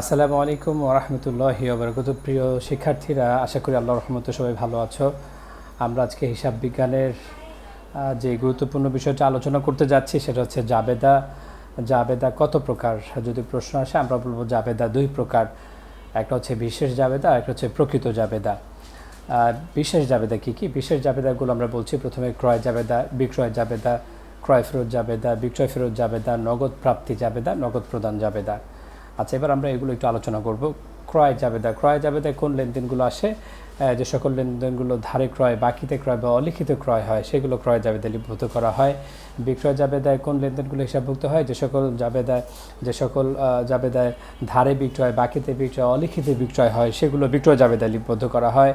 আসসালামু আলাইকুম ওরহমতুল্লাহি ওবরকত প্রিয় শিক্ষার্থীরা, আশা করি আল্লাহ রহমতে সবাই ভালো আছো। আমরা আজকে হিসাব বিজ্ঞানের যে গুরুত্বপূর্ণ বিষয়টা আলোচনা করতে যাচ্ছি সেটা হচ্ছে জাবেদা। জাবেদা কত প্রকার? যদি প্রশ্ন আসে, আমরা বলব জাবেদা দুই প্রকার। একটা হচ্ছে বিশেষ জাবেদা আর একটা হচ্ছে প্রকৃত জাবেদা। বিশেষ জাবেদা কী কী? বিশেষ জাবেদাগুলো আমরা বলছি, প্রথমে ক্রয় জাবেদা, বিক্রয় জাবেদা, ক্রয় ফেরত জাবেদা, বিক্রয় ফেরত জাবেদা, নগদ প্রাপ্তি জাবেদা, নগদ প্রদান জাবেদা। আচ্ছা এবার আমরা এগুলো একটু আলোচনা করব। ক্রয় জাবেদা, ক্রয় জাবেদায় কোন লেনদেনগুলো আসে? যে সকল লেনদেনগুলো ধারে ক্রয়, বাকিতে ক্রয় বা অলিখিত ক্রয় হয়, সেগুলো ক্রয় জাবেদা লিপিবদ্ধ করা হয়। বিক্রয় জাবেদায় কোন লেনদেনগুলো হিসাবভুক্ত হয়? যে সকল জাবেদায়, যে সকল জাবেদায় ধারে বিক্রয়, বাকিতে বিক্রয়, অলিখিত বিক্রয় হয়, সেগুলো বিক্রয় জাবেদা লিপিবদ্ধ করা হয়।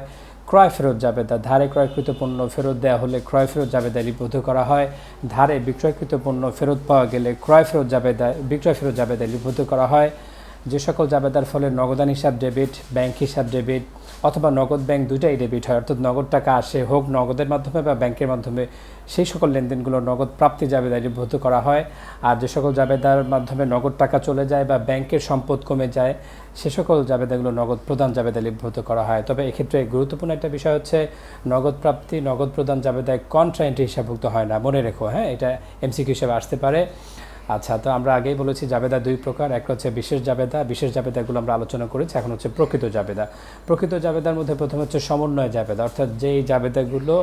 ক্রয় ফেরত জাবেদা, ধারে ক্রয়কৃত পণ্য ফেরত দেওয়া হলে ক্রয় ফেরত জাবেদা লিপিবদ্ধ করা হয়। ধারে বিক্রয়কৃত পণ্য ফেরত পাওয়া গেলে ক্রয় ফেরত জাবেদা বিক্রয় ফেরত জাবেদা লিপিবদ্ধ করা হয়। যে সকল জাবেদার ফলে নগদান হিসাব ডেবিট ব্যাংক হিসাব ডেবিট অথবা নগদ ব্যাংক দুটাই ডেবিট হয়। অর্থাৎ নগদ টাকা আসে হোক নগদের মাধ্যমে বা ব্যাংকের মাধ্যমে, সেই সকল লেনদেনগুলো নগদ প্রাপ্তি জাবেদা লিপিবদ্ধ করা হয়। আর যে সকল জাবেদার মাধ্যমে নগদ টাকা চলে যায় বা ব্যাংকের সম্পদ কমে যায়, সে সকল জাবেদাগুলো নগদ প্রদান জাবেদা লিপিবদ্ধ করা হয়। তবে এক্ষেত্রে গুরুত্বপূর্ণ একটা বিষয় হচ্ছে, নগদ প্রাপ্তি, নগদ প্রদান জাবেদায় কন্ট্রা হিসাবভুক্ত হয় না। মনে রেখো হ্যাঁ এটা এমসিকিউ হিসেবে আসতে পারে। আচ্ছা তো আমরা আগেই বলেছি জাবেদা দুই প্রকার। একটা হচ্ছে বিশেষ জাবেদা, বিশেষ জাবেদাগুলো আমরা আলোচনা করেছি, এখন হচ্ছে প্রকৃত জাবেদা। প্রকৃত জাবেদার মধ্যে প্রথম হচ্ছে সমন্বয় জাবেদা, অর্থাৎ যেই জাবেদাগুলো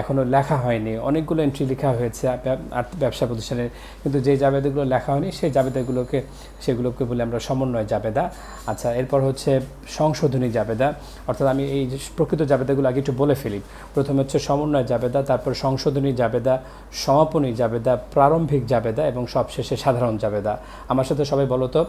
এখনও লেখা হয়নি, অনেকগুলো এন্ট্রি লেখা হয়েছে ব্যবসা প্রতিষ্ঠানের কিন্তু যে জাবেদাগুলো লেখা হয়নি, সেই জাবেদাগুলোকে, সেগুলোকে বলে আমরা সমন্বয় জাবেদা। আচ্ছা এরপর হচ্ছে সংশোধনী জাবেদা, অর্থাৎ আমি এই প্রকৃত জাবেদাগুলো আগে একটু বলে ফেলি। প্রথমে হচ্ছে সমন্বয় জাবেদা, তারপর সংশোধনী জাবেদা, সমাপনী জাবেদা, প্রারম্ভিক জাবেদা এবং সবশেষে সাধারণ জাবেদা। আমার সাথে সবাই বলো তো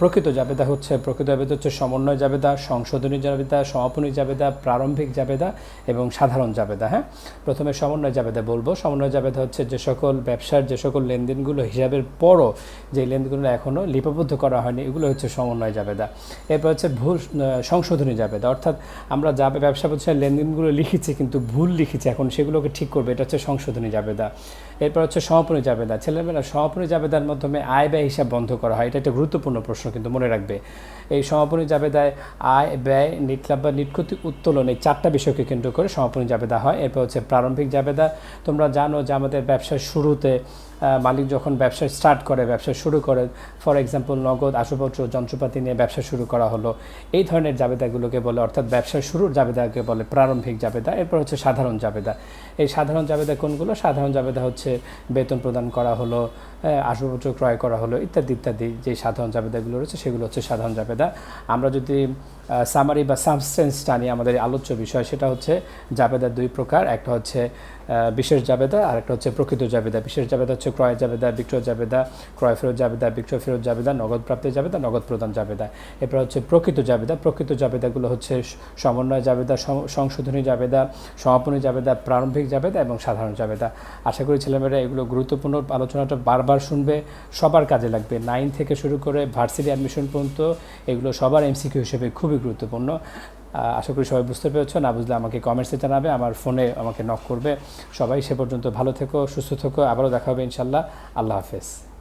প্রকৃত জাবেদা হচ্ছে, প্রকৃত জাবেদা হচ্ছে সমন্বয় জাবেদা, সংশোধনী জাবেদা, সমাপনী জাবেদা, প্রারম্ভিক জাবেদা এবং সাধারণ জাবেদা হ্যাঁ? প্রথমে সমন্বয় জাবেদা বলব। সমন্বয় জাবেদা হচ্ছে যে সকল ব্যবসার, যে সকল লেনদেনগুলো হিসাবের পরও যে লেনদেনগুলো এখনও লিপিবদ্ধ করা হয়নি, এগুলো হচ্ছে সমন্বয় জাবেদা। এরপর হচ্ছে ভুল সংশোধনী জাবেদা। অর্থাৎ আমরা যা ব্যবসা প্রতিষ্ঠানের লেনদেনগুলো লিখেছি কিন্তু ভুল লিখেছি, এখন সেগুলোকে ঠিক করবে, এটা হচ্ছে সংশোধনী জাবেদা। এরপর হচ্ছে সমাপনী জাবেদা। ছেলেমেয়েরা সমাপনী জাবেদার মাধ্যমে আয় ব্যয় হিসাব বন্ধ করা হয়। এটা একটা গুরুত্বপূর্ণ প্রশ্ন কিন্তু মনে রাখবে। এই সমাপনী জাবেদায় আয় ব্যয়, নিটলাভ বা নিটক্ষতি উত্তোলন এই চারটা বিষয়কে কেন্দ্র করে সমাপনী জাবেদা হয়। এরপর হচ্ছে প্রারম্ভিক জাবেদা। তোমরা জানো যে আমাদের ব্যবসার শুরুতে মালিক যখন ব্যবসা স্টার্ট করে ব্যবসা শুরু করে ফর এক্সাম্পল নগদ আসবাবপত্র যন্ত্রপাতি নিয়ে ব্যবসা শুরু করা হলো এই ধরনের জাবেদাগুলোকে বলে অর্থাৎ ব্যবসা শুরুর জাবেদাকে বলে প্রারম্ভিক জাবেদা এরপর হচ্ছে সাধারণ জাবেদা। এই সাধারণ জাবেদা কোনগুলো? সাধারণ জাবেদা হচ্ছে বেতন প্রদান করা হলো আহ, আসবাবপত্র ক্রয় করা হলো ইত্যাদি ইত্যাদি যে সাধারণ জাবেদাগুলো রয়েছে সেগুলো হচ্ছে সাধারণ জাবেদা। আমরা যদি সামারি বা সাবস্টেন্স টানি আমাদের আলোচ্য বিষয় সেটা হচ্ছে জাবেদার দুই প্রকার। একটা হচ্ছে বিশেষ জাবেদা আর একটা হচ্ছে প্রকৃত জাবেদা। বিশেষ জাবেদা হচ্ছে ক্রয় জাবেদা, বিক্রয় জাবেদা, ক্রয় ফেরত জাবেদা, বিক্রয় ফেরত জাবেদা, নগদ প্রাপ্তি জাবেদা, নগদ প্রদান জাবেদা। এরপর হচ্ছে প্রকৃত জাবেদা। প্রকৃত জাবেদাগুলো হচ্ছে সমন্বয় জাবেদা সংশোধনী জাবেদা, সমাপনী জাবেদা, প্রারম্ভিক জাবেদা এবং সাধারণ জাবেদা। আশা করি ছেলেমেয়েরা এগুলো গুরুত্বপূর্ণ আলোচনাটা বারবার শুনবে। সবার কাজে লাগবে। নাইন থেকে শুরু করে ভার্সিটি অ্যাডমিশন পর্যন্ত এগুলো সবার এমসিকিউ হিসেবে খুবই গুরুত্বপূর্ণ। আশা করি সবাই বুঝতে পেরেছ। না বুঝলে আমাকে কমেন্টসে জানাবে, আমার ফোনে আমাকে নক করবে। সবাই সে পর্যন্ত ভালো থেকো, সুস্থ থেকো। আবারও দেখা হবে ইনশাল্লাহ আল্লাহ হাফেজ।